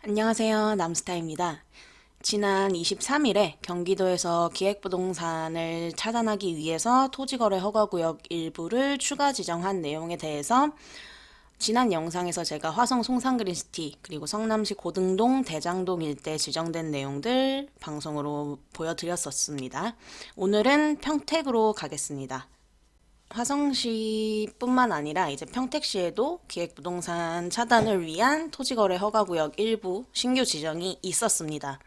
안녕하세요. 남스타입니다. 지난 23일에 경기도에서 기획부동산을 차단하기 위해서 토지거래 허가구역 일부를 추가 지정한 내용에 대해서 지난 영상에서 제가 화성 송산그린시티 그리고 성남시 고등동 대장동 일대 지정된 내용들 방송으로 보여드렸었습니다. 오늘은 평택으로 가겠습니다. 화성시뿐만 아니라 이제 평택시에도 기획부동산 차단을 위한 토지거래 허가구역 일부 신규 지정이 있었습니다.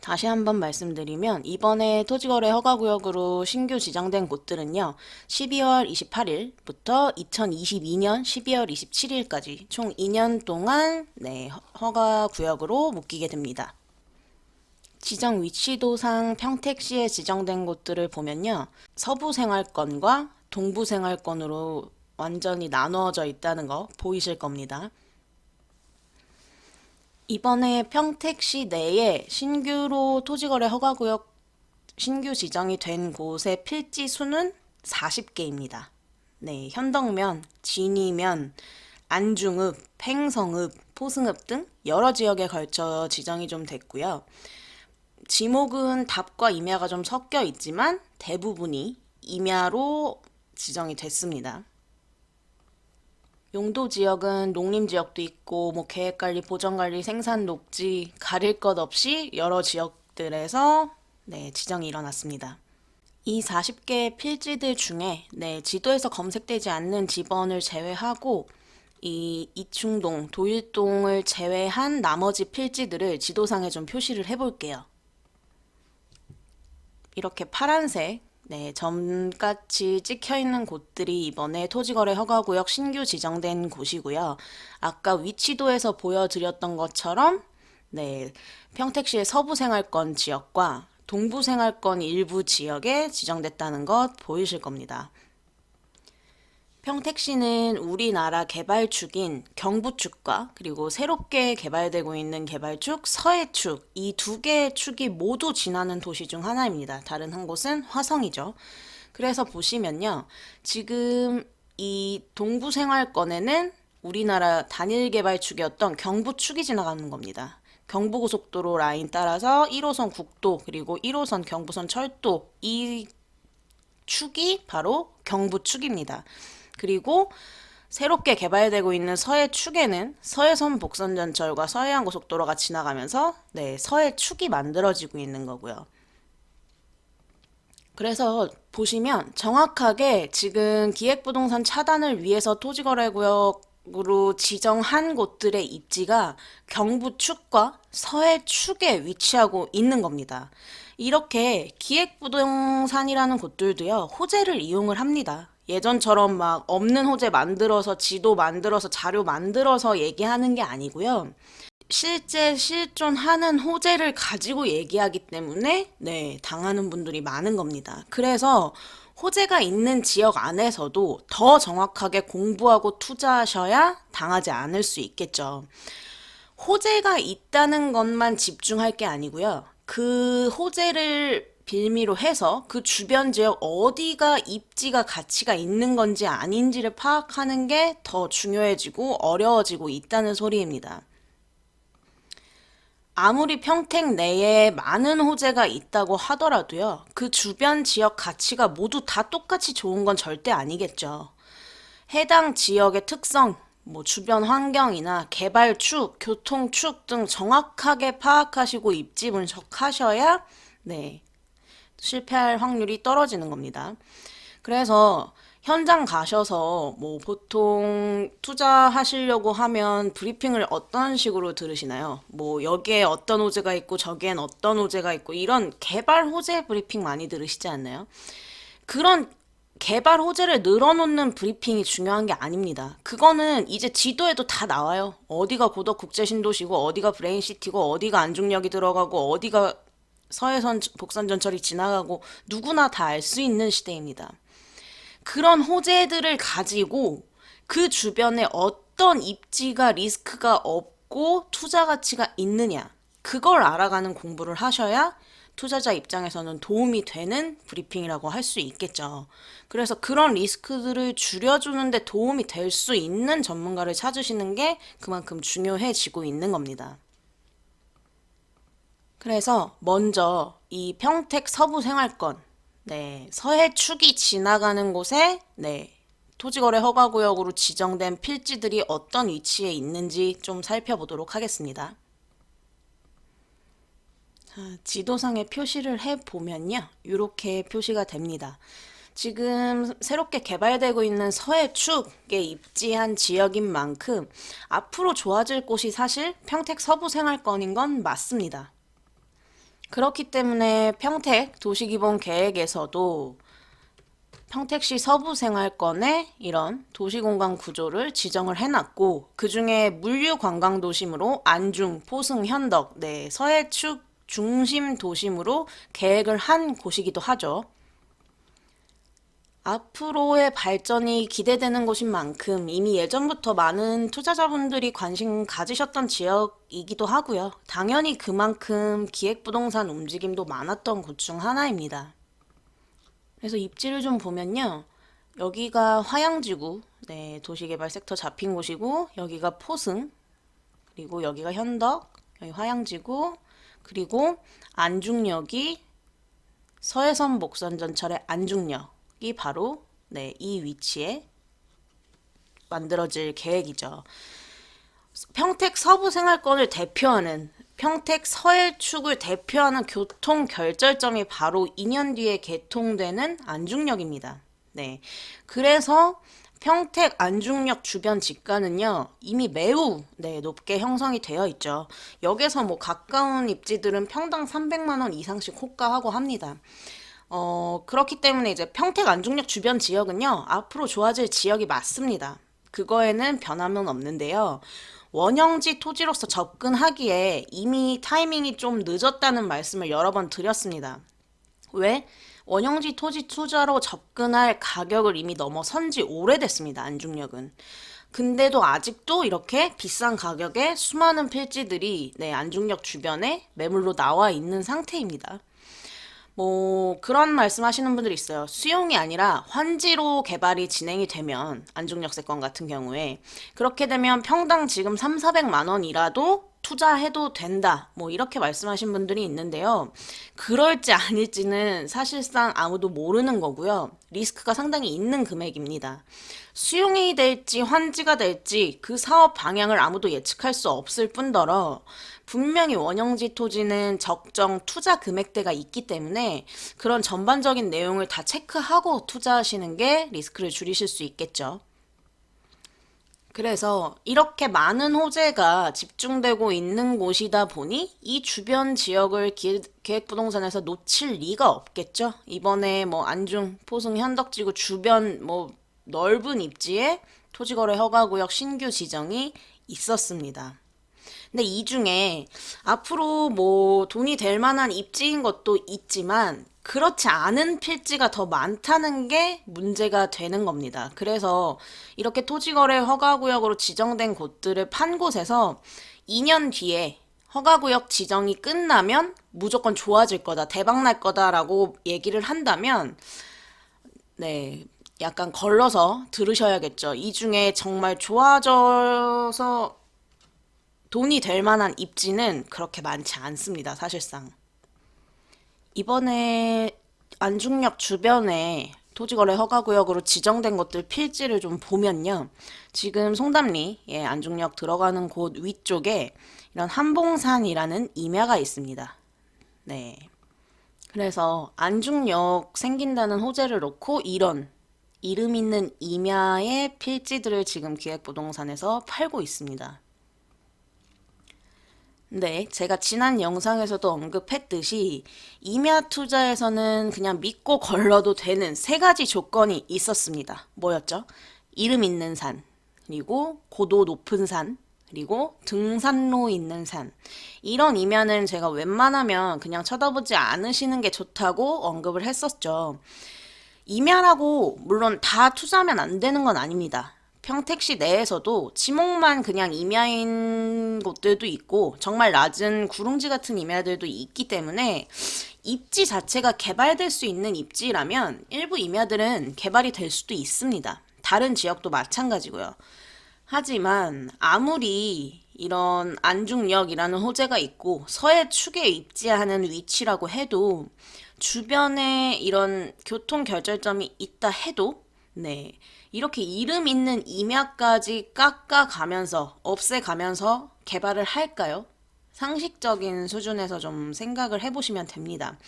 다시 한번 말씀드리면 이번에 토지거래 허가구역으로 신규 지정된 곳들은요. 12월 28일부터 2022년 12월 27일까지 총 2년 동안 네, 허가구역으로 묶이게 됩니다. 지정 위치도상 평택시에 지정된 곳들을 보면요. 서부 생활권과 동부 생활권으로 완전히 나누어져 있다는 거 보이실 겁니다. 이번에 평택시 내에 신규로 토지거래 허가구역 신규 지정이 된 곳의 필지 수는 40개입니다. 네, 현덕면, 진이면, 안중읍, 팽성읍, 포승읍 등 여러 지역에 걸쳐 지정이 좀 됐고요. 지목은 답과 임야가 좀 섞여 있지만 대부분이 임야로 지정이 됐습니다. 용도 지역은 농림 지역도 있고 뭐 계획 관리, 보전 관리, 생산 녹지 가릴 것 없이 여러 지역들에서 네, 지정이 일어났습니다. 이 40개 필지들 중에 네, 지도에서 검색되지 않는 지번을 제외하고 이 이충동, 도일동을 제외한 나머지 필지들을 지도상에 좀 표시를 해볼게요. 이렇게 파란색 네, 점같이 찍혀 있는 곳들이 이번에 토지거래 허가구역 신규 지정된 곳이고요. 아까 위치도에서 보여드렸던 것처럼 네, 평택시의 서부생활권 지역과 동부생활권 일부 지역에 지정됐다는 것 보이실 겁니다. 평택시는 우리나라 개발축인 경부축과 그리고 새롭게 개발되고 있는 개발축 서해축 이 두 개의 축이 모두 지나는 도시 중 하나입니다. 다른 한 곳은 화성이죠. 그래서 보시면요. 지금 이 동부생활권에는 우리나라 단일 개발축이었던 경부축이 지나가는 겁니다. 경부고속도로 라인 따라서 1호선 국도 그리고 1호선 경부선 철도 이 축이 바로 경부축입니다. 그리고 새롭게 개발되고 있는 서해 축에는 서해선 복선전철과 서해안 고속도로가 지나가면서 네, 서해 축이 만들어지고 있는 거고요. 그래서 보시면 정확하게 지금 기획부동산 차단을 위해서 토지거래구역으로 지정한 곳들의 입지가 경부축과 서해축에 위치하고 있는 겁니다. 이렇게 기획부동산이라는 곳들도요, 호재를 이용을 합니다. 예전처럼 막 없는 호재 만들어서 지도 만들어서 자료 만들어서 얘기하는 게 아니고요. 실제 실존하는 호재를 가지고 얘기하기 때문에 네, 당하는 분들이 많은 겁니다. 그래서 호재가 있는 지역 안에서도 더 정확하게 공부하고 투자하셔야 당하지 않을 수 있겠죠. 호재가 있다는 것만 집중할 게 아니고요. 그 호재를 빌미로 해서 그 주변 지역 어디가 입지가 가치가 있는 건지 아닌지를 파악하는 게 더 중요해지고 어려워지고 있다는 소리입니다. 아무리 평택 내에 많은 호재가 있다고 하더라도요, 그 주변 지역 가치가 모두 다 똑같이 좋은 건 절대 아니겠죠. 해당 지역의 특성, 뭐 주변 환경이나 개발축, 교통축 등 정확하게 파악하시고 입지 분석하셔야 네, 실패할 확률이 떨어지는 겁니다. 그래서 현장 가셔서 뭐 보통 투자하시려고 하면 브리핑을 어떤 식으로 들으시나요? 뭐 여기에 어떤 호재가 있고 저기엔 어떤 호재가 있고 이런 개발 호재 브리핑 많이 들으시지 않나요? 그런 개발 호재를 늘어놓는 브리핑이 중요한 게 아닙니다. 그거는 이제 지도에도 다 나와요. 어디가 고덕 국제 신도시고 어디가 브레인 시티고 어디가 안중역이 들어가고 어디가 서해선 복선 전철이 지나가고 누구나 다 알 수 있는 시대입니다. 그런 호재들을 가지고 그 주변에 어떤 입지가 리스크가 없고 투자 가치가 있느냐 그걸 알아가는 공부를 하셔야 투자자 입장에서는 도움이 되는 브리핑이라고 할 수 있겠죠. 그래서 그런 리스크들을 줄여주는데 도움이 될 수 있는 전문가를 찾으시는 게 그만큼 중요해지고 있는 겁니다. 그래서 먼저 이 평택 서부 생활권, 네, 서해 축이 지나가는 곳에 네, 토지거래 허가구역으로 지정된 필지들이 어떤 위치에 있는지 좀 살펴보도록 하겠습니다. 자, 지도상에 표시를 해 보면요. 이렇게 표시가 됩니다. 지금 새롭게 개발되고 있는 서해축에 입지한 지역인 만큼 앞으로 좋아질 곳이 사실 평택 서부 생활권인 건 맞습니다. 그렇기 때문에 평택 도시기본 계획에서도 평택시 서부생활권에 이런 도시공간 구조를 지정을 해놨고 그 중에 물류관광도심으로 안중, 포승, 현덕, 네, 서해축 중심 도심으로 계획을 한 곳이기도 하죠. 앞으로의 발전이 기대되는 곳인 만큼 이미 예전부터 많은 투자자분들이 관심 가지셨던 지역이기도 하고요. 당연히 그만큼 기획부동산 움직임도 많았던 곳 중 하나입니다. 그래서 입지를 좀 보면요. 여기가 화양지구, 네, 도시개발 섹터 잡힌 곳이고, 여기가 포승, 그리고 여기가 현덕, 여기 화양지구, 그리고 안중역이 서해선 목선 전철의 안중역 이 바로 네, 이 위치에 만들어질 계획이죠. 평택 서부 생활권을 대표하는 평택 서해축을 대표하는 교통 결절점이 바로 2년 뒤에 개통되는 안중역입니다. 네. 그래서 평택 안중역 주변 집가는요, 이미 매우 네, 높게 형성이 되어 있죠. 역에서 뭐 가까운 입지들은 평당 300만 원 이상씩 호가하고 합니다. 어, 그렇기 때문에 이제 평택 안중역 주변 지역은요, 앞으로 좋아질 지역이 맞습니다. 그거에는 변함은 없는데요. 원형지 토지로서 접근하기에 이미 타이밍이 좀 늦었다는 말씀을 여러 번 드렸습니다. 왜? 원형지 토지 투자로 접근할 가격을 이미 넘어선 지 오래됐습니다. 안중역은. 근데도 아직도 이렇게 비싼 가격에 수많은 필지들이 네, 안중역 주변에 매물로 나와 있는 상태입니다. 뭐 그런 말씀하시는 분들이 있어요. 수용이 아니라 환지로 개발이 진행이 되면 안중역세권 같은 경우에 그렇게 되면 평당 지금 3, 400만 원이라도 투자해도 된다. 뭐 이렇게 말씀하신 분들이 있는데요. 그럴지 아닐지는 사실상 아무도 모르는 거고요. 리스크가 상당히 있는 금액입니다. 수용이 될지 환지가 될지 그 사업 방향을 아무도 예측할 수 없을 뿐더러 분명히 원형지 토지는 적정 투자 금액대가 있기 때문에 그런 전반적인 내용을 다 체크하고 투자하시는 게 리스크를 줄이실 수 있겠죠. 그래서 이렇게 많은 호재가 집중되고 있는 곳이다 보니 이 주변 지역을 계획부동산에서 놓칠 리가 없겠죠. 이번에 뭐 안중, 포승, 현덕지구 주변 뭐 넓은 입지에 토지거래 허가구역 신규 지정이 있었습니다. 근데 이 중에 앞으로 뭐 돈이 될 만한 입지인 것도 있지만 그렇지 않은 필지가 더 많다는 게 문제가 되는 겁니다. 그래서 이렇게 토지거래 허가구역으로 지정된 곳들을 판 곳에서 2년 뒤에 허가구역 지정이 끝나면 무조건 좋아질 거다, 대박 날 거다라고 얘기를 한다면, 네, 약간 걸러서 들으셔야겠죠. 이 중에 정말 좋아져서 돈이 될 만한 입지는 그렇게 많지 않습니다, 사실상. 이번에 안중역 주변에 토지거래 허가구역으로 지정된 것들 필지를 좀 보면요. 지금 송담리, 예, 안중역 들어가는 곳 위쪽에 이런 한봉산이라는 임야가 있습니다. 네. 그래서 안중역 생긴다는 호재를 놓고 이런 이름 있는 임야의 필지들을 지금 기획부동산에서 팔고 있습니다. 네, 제가 지난 영상에서도 언급했듯이 임야 투자에서는 그냥 믿고 걸러도 되는 세 가지 조건이 있었습니다. 뭐였죠? 이름 있는 산, 그리고 고도 높은 산, 그리고 등산로 있는 산. 이런 임야는 제가 웬만하면 그냥 쳐다보지 않으시는 게 좋다고 언급을 했었죠. 임야라고 물론 다 투자하면 안 되는 건 아닙니다. 평택시 내에서도 지목만 그냥 임야인 곳들도 있고 정말 낮은 구릉지 같은 임야들도 있기 때문에 입지 자체가 개발될 수 있는 입지라면 일부 임야들은 개발이 될 수도 있습니다. 다른 지역도 마찬가지고요. 하지만 아무리 이런 안중역이라는 호재가 있고 서해 축에 입지하는 위치라고 해도 주변에 이런 교통 결절점이 있다 해도 네 이렇게 이름 있는 임야까지 깎아가면서 없애가면서 개발을 할까요? 상식적인 수준에서 좀 생각을 해보시면 됩니다.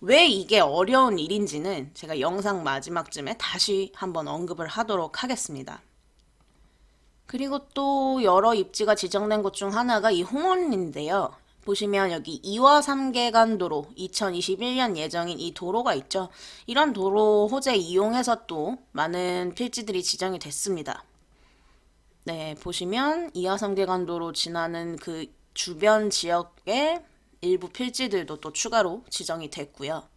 왜 이게 어려운 일인지는 제가 영상 마지막쯤에 다시 한번 언급을 하도록 하겠습니다. 그리고 또 여러 입지가 지정된 곳 중 하나가 이 홍원인데요. 보시면 여기 2와 3계간 도로 2021년 예정인 이 도로가 있죠. 이런 도로 호재 이용해서 또 많은 필지들이 지정이 됐습니다. 네, 보시면 2와 3계간 도로 지나는 그 주변 지역의 일부 필지들도 또 추가로 지정이 됐고요.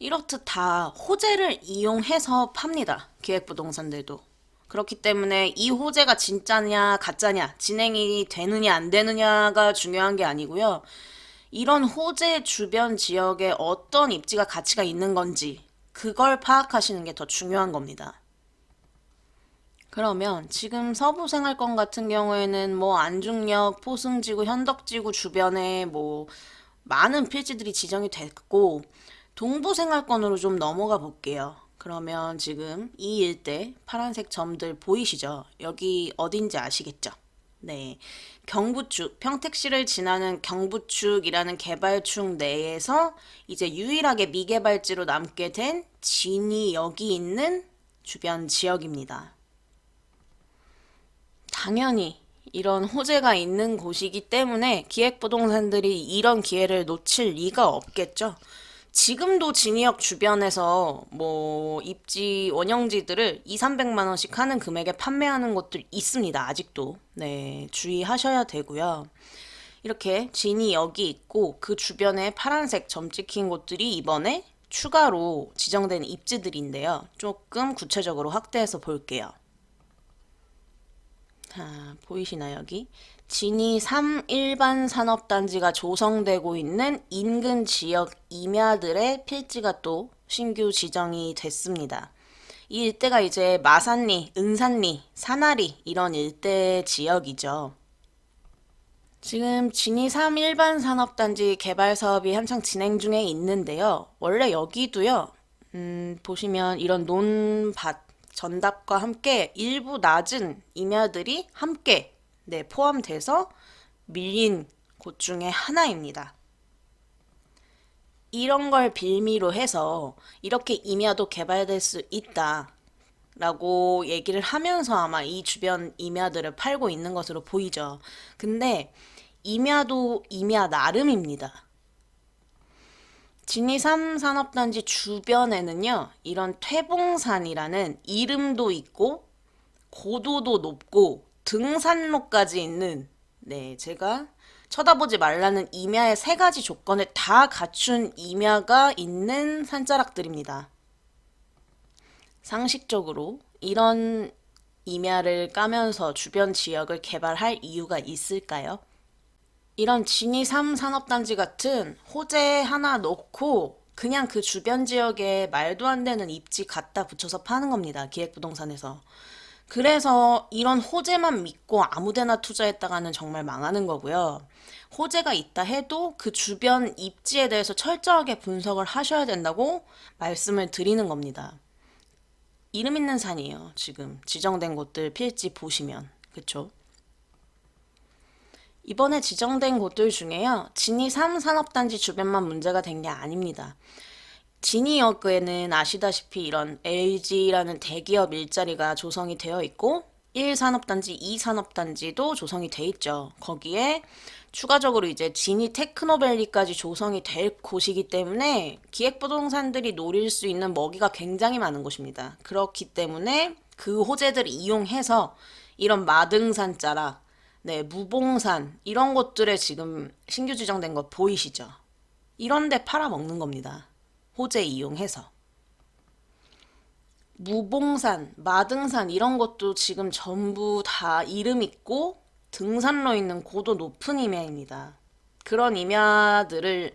이렇듯 다 호재를 이용해서 팝니다. 기획부동산들도. 그렇기 때문에 이 호재가 진짜냐 가짜냐 진행이 되느냐 안 되느냐가 중요한 게 아니고요. 이런 호재 주변 지역에 어떤 입지가 가치가 있는 건지 그걸 파악하시는 게 더 중요한 겁니다. 그러면 지금 서부 생활권 같은 경우에는 뭐 안중역, 포승지구, 현덕지구 주변에 뭐 많은 필지들이 지정이 됐고 동부 생활권으로 좀 넘어가 볼게요. 그러면 지금 이 일대 파란색 점들 보이시죠? 여기 어딘지 아시겠죠? 네. 경부축, 평택시를 지나는 경부축이라는 개발축 내에서 이제 유일하게 미개발지로 남게 된 진이 여기 있는 주변 지역입니다. 당연히 이런 호재가 있는 곳이기 때문에 기획부동산들이 이런 기회를 놓칠 리가 없겠죠. 지금도 진이역 주변에서 뭐 입지 원형지들을 2, 300만 원씩 하는 금액에 판매하는 곳들 있습니다. 아직도. 네, 주의하셔야 되고요. 이렇게 진이 여기 있고 그 주변에 파란색 점 찍힌 곳들이 이번에 추가로 지정된 입지들인데요. 조금 구체적으로 확대해서 볼게요. 자, 보이시나요, 여기? 진이 3 일반 산업단지가 조성되고 있는 인근 지역 임야들의 필지가 또 신규 지정이 됐습니다. 이 일대가 이제 마산리, 은산리, 사나리 이런 일대 지역이죠. 지금 진이 3 일반 산업단지 개발 사업이 한창 진행 중에 있는데요. 원래 여기도요, 음, 보시면 이런 논밭, 전답과 함께 일부 낮은 임야들이 함께 네, 포함돼서 밀린 곳 중에 하나입니다. 이런 걸 빌미로 해서 이렇게 임야도 개발될 수 있다. 라고 얘기를 하면서 아마 이 주변 임야들을 팔고 있는 것으로 보이죠. 근데 임야도 임야 나름입니다. 진이삼 산업단지 주변에는요, 이런 퇴봉산이라는 이름도 있고, 고도도 높고, 등산로까지 있는, 네, 제가 쳐다보지 말라는 임야의 세 가지 조건을 다 갖춘 임야가 있는 산자락들입니다. 상식적으로 이런 임야를 까면서 주변 지역을 개발할 이유가 있을까요? 이런 진이 3 산업단지 같은 호재 하나 놓고 그냥 그 주변 지역에 말도 안 되는 입지 갖다 붙여서 파는 겁니다. 기획부동산에서. 그래서 이런 호재만 믿고 아무데나 투자했다가는 정말 망하는 거고요. 호재가 있다 해도 그 주변 입지에 대해서 철저하게 분석을 하셔야 된다고 말씀을 드리는 겁니다. 이름 있는 산이에요. 지금 지정된 곳들 필지 보시면. 그쵸? 이번에 지정된 곳들 중에요. 진이 3 산업단지 주변만 문제가 된 게 아닙니다. 진이역에는 아시다시피 이런 LG라는 대기업 일자리가 조성이 되어 있고 1산업단지, 2산업단지도 조성이 돼 있죠. 거기에 추가적으로 이제 진이 테크노밸리까지 조성이 될 곳이기 때문에 기획부동산들이 노릴 수 있는 먹이가 굉장히 많은 곳입니다. 그렇기 때문에 그 호재들을 이용해서 이런 마등산 자락, 네, 무봉산 이런 곳들에 지금 신규 지정된 거 보이시죠? 이런 데 팔아먹는 겁니다. 호재 이용해서. 무봉산, 마등산 이런 것도 지금 전부 다 이름 있고 등산로 있는 고도 높은 임야입니다. 그런 임야들을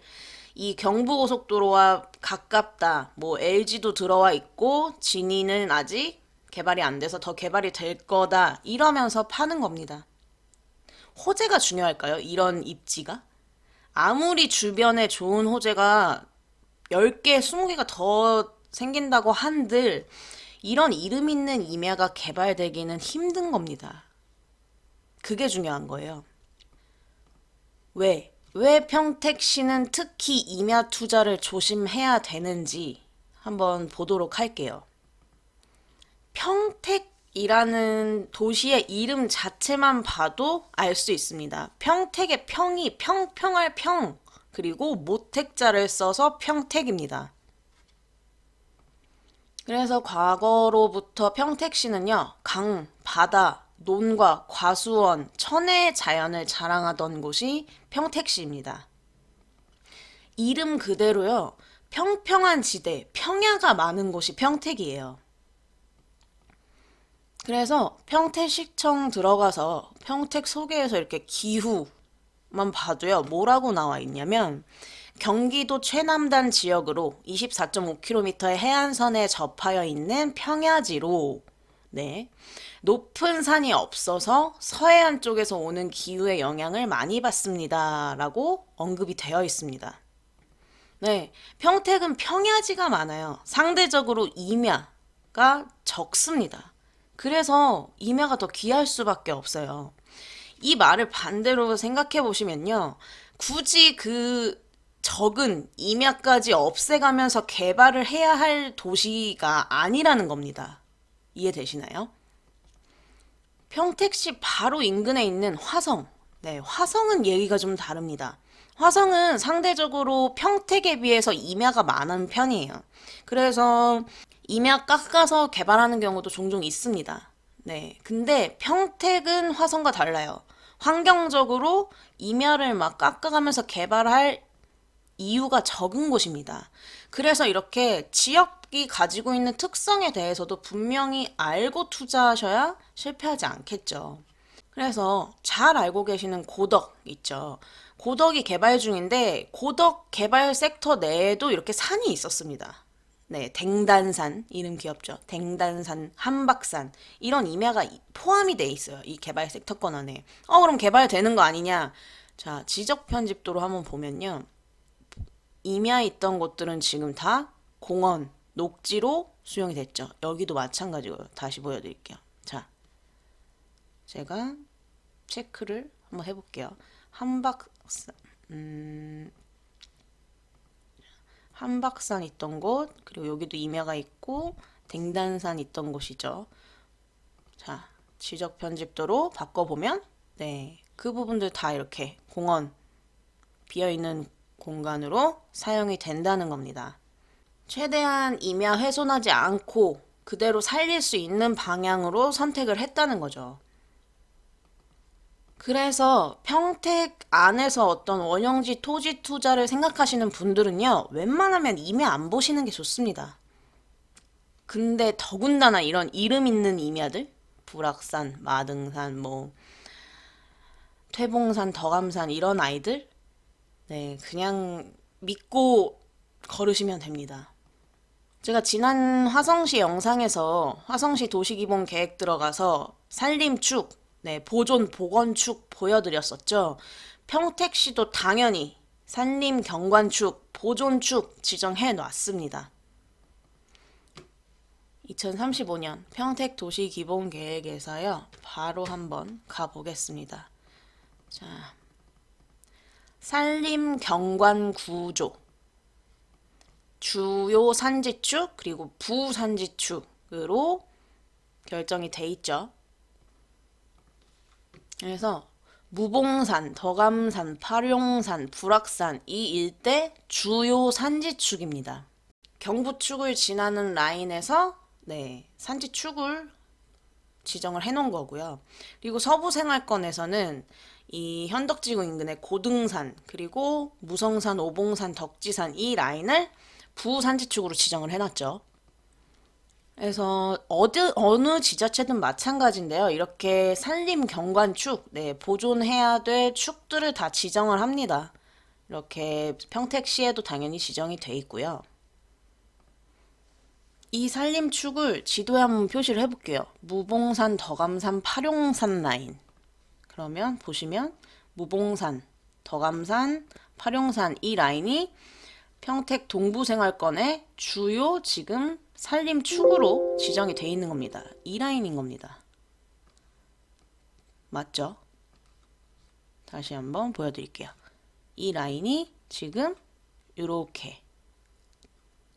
이 경부고속도로와 가깝다. 뭐 LG도 들어와 있고 진이는 아직 개발이 안 돼서 더 개발이 될 거다. 이러면서 파는 겁니다. 호재가 중요할까요? 이런 입지가? 아무리 주변에 좋은 호재가 10개, 20개가 더 생긴다고 한들 이런 이름 있는 임야가 개발되기는 힘든 겁니다. 그게 중요한 거예요. 왜? 왜 평택시는 특히 임야 투자를 조심해야 되는지 한번 보도록 할게요. 평택이라는 도시의 이름 자체만 봐도 알 수 있습니다. 평택의 평이 평평할 평, 그리고 모택자를 써서 평택입니다. 그래서 과거로부터 평택시는요, 강, 바다, 논과 과수원, 천혜의 자연을 자랑하던 곳이 평택시입니다. 이름 그대로요, 평평한 지대, 평야가 많은 곳이 평택이에요. 그래서 평택시청 들어가서 평택 소개에서 이렇게 기후 만 봐도요, 뭐라고 나와 있냐면, 경기도 최남단 지역으로 24.5km의 해안선에 접하여 있는 평야지로, 네. 높은 산이 없어서 서해안 쪽에서 오는 기후의 영향을 많이 받습니다. 라고 언급이 되어 있습니다. 네. 평택은 평야지가 많아요. 상대적으로 임야가 적습니다. 그래서 임야가 더 귀할 수밖에 없어요. 이 말을 반대로 생각해 보시면요. 굳이 그 적은 임야까지 없애가면서 개발을 해야 할 도시가 아니라는 겁니다. 이해되시나요? 평택시 바로 인근에 있는 화성. 네, 화성은 얘기가 좀 다릅니다. 화성은 상대적으로 평택에 비해서 임야가 많은 편이에요. 그래서 임야 깎아서 개발하는 경우도 종종 있습니다. 네. 근데 평택은 화성과 달라요. 환경적으로 임야를 막 깎아가면서 개발할 이유가 적은 곳입니다. 그래서 이렇게 지역이 가지고 있는 특성에 대해서도 분명히 알고 투자하셔야 실패하지 않겠죠. 그래서 잘 알고 계시는 고덕 있죠. 고덕이 개발 중인데 고덕 개발 섹터 내에도 이렇게 산이 있었습니다. 네, 댕단산 이름 귀엽죠. 댕단산, 한박산 이런 임야가 포함이 돼 있어요. 이 개발 섹터권 안에. 어, 그럼 개발되는 거 아니냐? 자, 지적 편집도로 한번 보면요. 임야 있던 곳들은 지금 다 공원, 녹지로 수용이 됐죠. 여기도 마찬가지고요. 다시 보여드릴게요. 자, 제가 체크를 한번 해볼게요. 한박산, 음, 한박산 있던 곳, 그리고 여기도 임야가 있고, 댕단산 있던 곳이죠. 자, 지적 편집도로 바꿔보면, 네, 그 부분들 다 이렇게 공원, 비어있는 공간으로 사용이 된다는 겁니다. 최대한 임야 훼손하지 않고 그대로 살릴 수 있는 방향으로 선택을 했다는 거죠. 그래서 평택 안에서 어떤 원형지 토지 투자를 생각하시는 분들은요, 웬만하면 임야 안 보시는 게 좋습니다. 근데 더군다나 이런 이름 있는 임야들, 불악산, 마등산, 뭐, 퇴봉산, 덕암산, 이런 아이들, 네, 그냥 믿고 걸으시면 됩니다. 제가 지난 화성시 영상에서 화성시 도시기본 계획 들어가서 산림축, 네, 보존 보건축 보여드렸었죠. 평택시도 당연히 산림 경관축, 보존축 지정해 놨습니다. 2035년 평택 도시 기본 계획에서요. 바로 한번 가보겠습니다. 자, 산림 경관 구조. 주요 산지축 그리고 부산지축으로 결정이 돼 있죠. 그래서 무봉산, 덕암산, 파룡산, 불악산 이 일대 주요 산지축입니다. 경부축을 지나는 라인에서 네, 산지축을 지정을 해놓은 거고요. 그리고 서부생활권에서는 이 현덕지구 인근의 고등산 그리고 무성산, 오봉산, 덕지산 이 라인을 부산지축으로 지정을 해놨죠. 그래서 어느 어느 지자체든 마찬가지인데요. 이렇게 산림 경관축, 네, 보존해야 될 축들을 다 지정을 합니다. 이렇게 평택시에도 당연히 지정이 돼 있고요. 이 산림축을 지도에 한번 표시를 해볼게요. 무봉산, 덕암산, 파룡산 라인. 그러면 보시면 무봉산, 덕암산, 파룡산 이 라인이 평택 동부생활권의 주요 지금 산림축으로 지정이 돼 있는 겁니다. 이 라인인 겁니다. 맞죠? 다시 한번 보여드릴게요. 이 라인이 지금 이렇게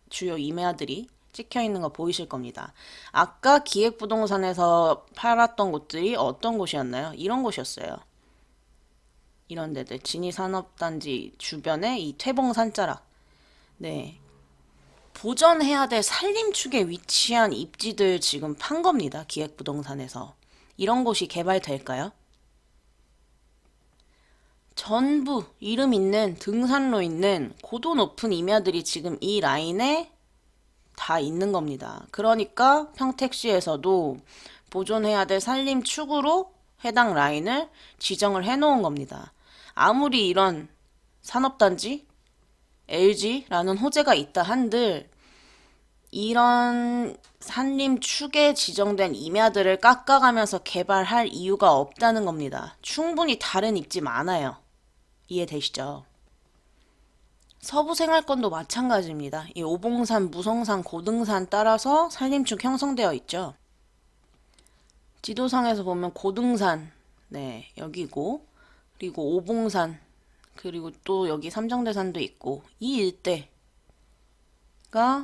주요 임야들이 찍혀 있는 거 보이실 겁니다. 아까 기획부동산에서 팔았던 곳들이 어떤 곳이었나요? 이런 곳이었어요. 이런 데들 진이산업단지 주변에 이 퇴봉산자락 네 보전해야 될 산림축에 위치한 입지들 지금 판 겁니다. 기획부동산에서 이런 곳이 개발될까요? 전부 이름 있는 등산로 있는 고도 높은 임야들이 지금 이 라인에 다 있는 겁니다. 그러니까 평택시에서도 보존해야 될 산림축으로 해당 라인을 지정을 해 놓은 겁니다. 아무리 이런 산업단지, LG라는 호재가 있다 한들 이런 산림 축에 지정된 임야들을 깎아가면서 개발할 이유가 없다는 겁니다. 충분히 다른 입지 많아요. 이해되시죠? 서부 생활권도 마찬가지입니다. 이 오봉산, 무성산, 고등산 따라서 산림축 형성되어 있죠. 지도상에서 보면 고등산, 네, 여기고, 그리고 오봉산, 그리고 또 여기 삼정대산도 있고, 이 일대가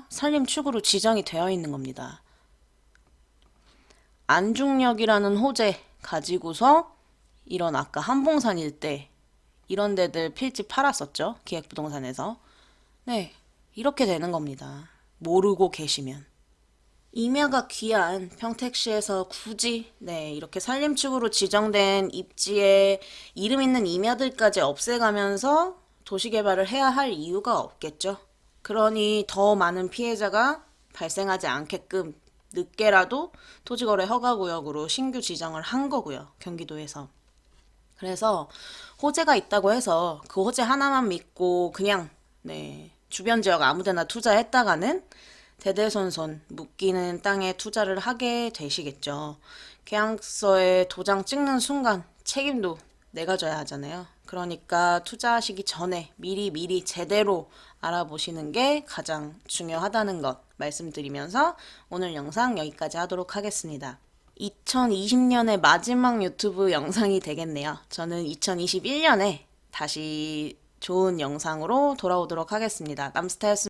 산림축으로 지정이 되어 있는 겁니다. 안중역이라는 호재 가지고서 이런 아까 한봉산 일대 이런 데들 필지 팔았었죠. 기획부동산에서. 네. 이렇게 되는 겁니다. 모르고 계시면. 임야가 귀한 평택시에서 굳이 네, 이렇게 산림축으로 지정된 입지에 이름 있는 임야들까지 없애가면서 도시개발을 해야 할 이유가 없겠죠. 그러니 더 많은 피해자가 발생하지 않게끔 늦게라도 토지거래 허가구역으로 신규 지정을 한 거고요. 경기도에서. 그래서 호재가 있다고 해서 그 호재 하나만 믿고 그냥 네, 주변 지역 아무데나 투자했다가는 대대손손 묶이는 땅에 투자를 하게 되시겠죠. 계약서에 도장 찍는 순간 책임도 내가 져야 하잖아요. 그러니까 투자하시기 전에 미리 미리 제대로 알아보시는 게 가장 중요하다는 것 말씀드리면서 오늘 영상 여기까지 하도록 하겠습니다. 2020년의 마지막 유튜브 영상이 되겠네요. 저는 2021년에 다시 좋은 영상으로 돌아오도록 하겠습니다. 남스타였습니다.